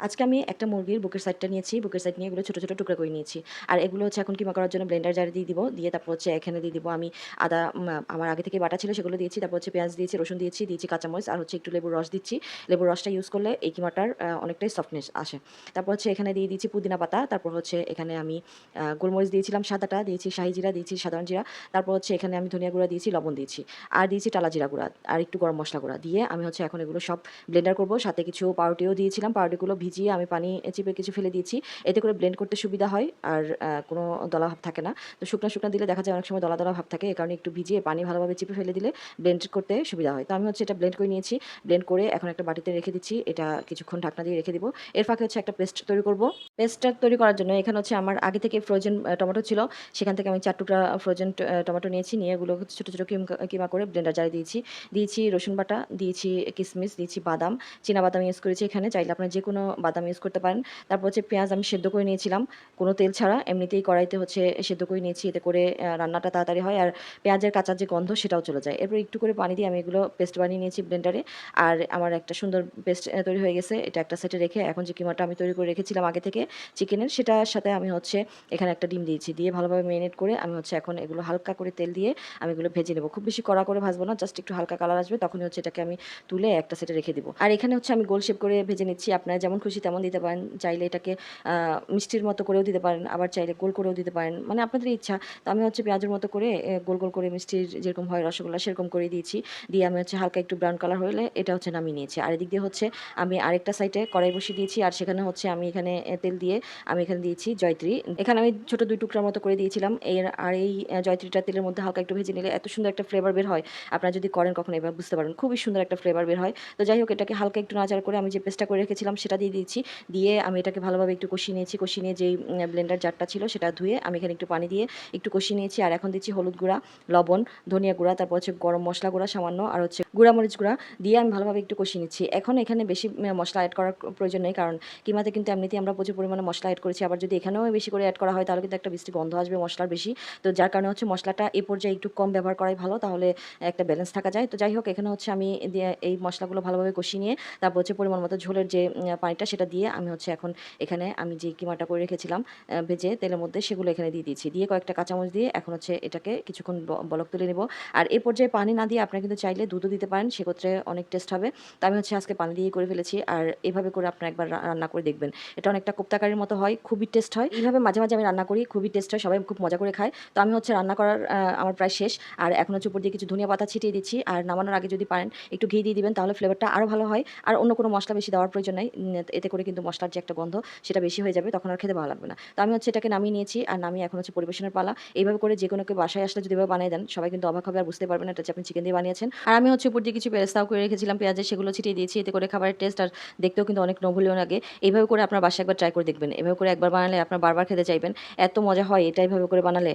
আজকে আমি একটা মুরগির বুকের সাইডটা নিয়েছি, বুকের সাইড নিয়ে এগুলো ছোটো ছোটো টুকরা করে নিয়েছি। আর এগুলো হচ্ছে এখন কিমা করার জন্য ব্লেন্ডার জারে দিয়ে দিব, দিয়ে তারপর হচ্ছে এখানে দিয়ে দিব আমি আদা আমার আগে থেকে বাটা ছিল সেগুলো দিয়েছি, তারপর হচ্ছে পেঁয়াজ দিয়েছি, রসুন দিয়েছি দিয়েছি কাঁচামরিচ আর হচ্ছে একটু লেবুর রস দিচ্ছি। লেবুর রসটা ইউজ করলে এই কিমাটার অনেকটাই সফটনেস আসে। তারপর হচ্ছে এখানে দিয়ে দিয়েছি পুদিনা পাতা, তারপর হচ্ছে এখানে আমি গোলমরিচ দিয়েছিলাম সাদাটা, দিয়েছি শাহি জিরা, দিয়েছি সাধারণ জিরা, তারপর হচ্ছে এখানে আমি ধনিয়া গুঁড়া দিয়েছি, লবণ দিয়েছি। আর দিয়েছি টালা জিরা গুঁড়া, আর একটু গরম মশলা গুঁড়া দিয়ে আমি হচ্ছে এখন এগুলো সব ব্লেন্ডার করব। সাথে কিছু পাউরুটিও দিয়েছিলাম, পাউরুটিগুলো ভিজিয়ে আমি পানি চিপে কিছু ফেলে দিয়েছি। এতে করে ব্লেন্ড করতে সুবিধা হয় আর কোনো দলা ভাব থাকে না। তো শুকনো শুকনো দিলে দেখা যায় অনেক সময় দলা দলা ভাব থাকে। এই কারণে একটু ভিজিয়ে পানি ভালোভাবে চিপে ফেলে দিলে ব্লেন্ড করতে সুবিধা হয়। তো আমি হচ্ছে এটা ব্লেন্ড করে নিয়েছি। ব্লেন্ড করে এখন একটা বাটিতে রেখে দিচ্ছি। এটা কিছুক্ষণ ঢাকনা দিয়ে রেখে দিব। এর ফাঁকে হচ্ছে একটা পেস্ট তৈরি করব। পেস্টটা তৈরি করার জন্য এখানে হচ্ছে আমার আগে থেকে ফ্রোজেন টমেটো ছিল। সেখান থেকে আমি চার টুকরা ফ্রোজেন টমেটো নিয়েছি। নিয়ে এগুলো ছোটো ছোটো কিম করে ব্লেন্ডার জারে দিয়েছি। দিয়েছি রসুন বাটা, দিয়েছি কিশমিশ দিয়েছি বাদাম। চীনা বাদাম ইউজ করেছি এখানে। চাইলে আপনারা যে কোনো বাদাম ইউজ করতে পারেন। তারপর হচ্ছে পেঁয়াজ আমি সেদ্ধ করে নিয়েছিলাম। কোনো তেল ছাড়া, এমনিতেই কড়াইতে হচ্ছে সেদ্ধ করে নিয়েছি, এতে করে রান্নাটা তাড়াতাড়ি হয় আর পেঁয়াজের কাঁচার যে গন্ধ সেটাও চলে যায়। এরপর একটু করে পানি দিয়ে আমি এগুলো পেস্ট বানিয়ে নিয়েছি ব্লেন্ডারে আর আমার একটা সুন্দর পেস্ট তৈরি হয়ে গেছে। এটা একটা সেটে রেখে এখন যে কিমাটা আমি তৈরি করে রেখেছিলাম আগে থেকে চিকেনের, সেটার সাথে আমি হচ্ছে এখানে একটা ডিম দিয়েছি। দিয়ে ভালোভাবে মেরিনেট করে আমি হচ্ছে এখন এগুলো হালকা করে তেল দিয়ে আমি এগুলো ভেজে নেব। খুব বেশি কড়া করে ভাজবো না জাস্ট একটু হালকা কালার আসবে, তখনই হচ্ছে এটাকে আমি তুলে একটা সেটে রেখে দিব। আর এখানে হচ্ছে আমি গোল শেপ করে ভেজে নিচ্ছি। আপনারা যেমন খুশি তেমন দিতে পারেন, চাইলে এটাকে মিষ্টির মতো করেও দিতে পারেন, আবার চাইলে গোল করেও দিতে পারেন। মানে আপনাদের ইচ্ছা। তো আমি হচ্ছে পেঁয়াজের মতো করে গোল গোল করে মিষ্টির যেরকম হয় রসগোল্লা সেরকম করে দিয়েছি। দিয়ে আমি হচ্ছে হালকা একটু ব্রাউন কালার হলে এটা হচ্ছে নামিয়ে নিয়েছি। আর এদিক দিয়ে হচ্ছে আমি আরেকটা সাইডে কড়াই বসিয়ে দিয়েছি। আর সেখানে হচ্ছে আমি এখানে তেল দিয়ে আমি এখানে দিয়েছি জয়ত্রী। এখানে আমি ছোট দুই টুকরার মতো করে দিয়েছিলাম। এর, আর এই জয়ত্রীটা তেলের মধ্যে হালকা একটু ভেজে নিলে এত সুন্দর একটা ফ্লেভার বের হয়। আপনারা যদি করেন কখনো, এবার বুঝতে পারবেন। খুবই সুন্দর একটা ফ্লেভার বের হয়। তো যাই হোক, এটাকে হালকা একটু নাচার করে আমি যে পেস্টটা করে রেখেছিলাম সেটা দিয়ে দিয়েছি। দিয়ে আমি এটাকে ভালোভাবে একটু কষিয়ে নিয়েছি। কষিয়ে নিয়ে যেই ব্লেন্ডার জারটা ছিল সেটা ধুয়ে আমি এখানে একটু পানি দিয়ে একটু কষিয়ে নিয়েছি। আর এখন দিচ্ছি হলুদ গুঁড়া লবণ ধনিয়া গুঁড়া তারপর হচ্ছে গরম মশলা গুঁড়া সামান্য আর হচ্ছে গুঁড়া মরিচ গুঁড়া দিয়ে আমি ভালোভাবে একটু কষিয়ে নিচ্ছি। এখন এখানে বেশি মশলা অ্যাড করার প্রয়োজন নেই। কারণ কিমাতে কিন্তু এমনিতেই আমরা প্রচুর পরিমাণে মশলা অ্যাড করেছি। আবার যদি এখানেও বেশি করে অ্যাড করা হয় তাহলে কিন্তু একটা বৃষ্টি গন্ধ আসবে মশলার বেশি। তো যার কারণে হচ্ছে মশলাটা এই পর্যায়ে একটু কম ব্যবহার করাই ভালো। তাহলে একটা ব্যালেন্স থাকা যায়। তো যাই হোক এখানে হচ্ছে আমি এই মশলাগুলো ভালোভাবে কষিয়ে নিয়ে তারপর হচ্ছে পরিমাণ মতো ঝোলের যে উম, পানিটা সেটা দিয়ে আমি হচ্ছে এখন এখানে আমি যে কিমাটা করে রেখেছিলাম ভেজে তেলের মধ্যে সেগুলো এখানে দিয়ে দিয়েছি। দিয়ে কয়েকটা কাঁচামচ দিয়ে এখন হচ্ছে এটাকে কিছুক্ষণ বলক তুলে নেব। আর এই পর্যায়ে পানি না দিয়ে আপনারা কিন্তু চাইলে দুধও দিতে পারেন, সেক্ষেত্রে অনেক টেস্ট হবে। তো আমি হচ্ছে আজকে পানি দিয়ে করে ফেলেছি। আর এভাবে করে আপনারা একবার রান্না করে দেখবেন। এটা অনেকটা কোপ্তাকারির মতো হয়, খুবই টেস্ট হয়। এইভাবে মাঝে মাঝে আমি রান্না করি, খুবই টেস্ট হয়, সবাই খুব মজা করে খায়। তো আমি হচ্ছে রান্না করার আমার প্রায় শেষ। আর এখন হচ্ছে উপর দিয়ে কিছু ধনিয়া পাতা ছিটিয়ে দিচ্ছি। আর নামানোর আগে যদি পারেন, একটু ঘি দিয়ে দিবেন, তাহলে ফ্লেভারটা আরও ভালো হয়। আর অন্য কোনো মশলা বেশি দেওয়ার প্রয়োজন নাই। এতে করে কিন্তু মশলার যে একটা গন্ধ সেটা বেশি হয়ে যাবে, তখন আর খেতে ভালো লাগবে না। তো আমি হচ্ছে এটাকে নামিয়ে নিয়েছি, আর নামিয়ে এখন হচ্ছে পরিবেশনের পালা। এইভাবে করে যে কোনো কেউ বাসায় আসলে যদি বানিয়ে দেন, সবাই কিন্তু অবাক হবে আর বুঝতে পারবেন এটা যে আপনি চিকেন দিয়ে বানিয়েছেন। আর আমি হচ্ছে উপর দিয়ে কিছু পেরেস্তাও করে রেখেছিলাম পেঁয়াজে সেগুলো ছিটিয়ে দিয়েছি, এতে করে খাবারের টেস্ট আর দেখতেও কিন্তু অনেক নভুলীয় লাগে। এইভাবে করে আপনার বাসায় একবার ট্রাই করে দেখবেন। এভাবে করে একবার বানালে আপনার বারবার খেতে চাইবেন। এত মজা হয় এটা এইভাবে করে বানালে।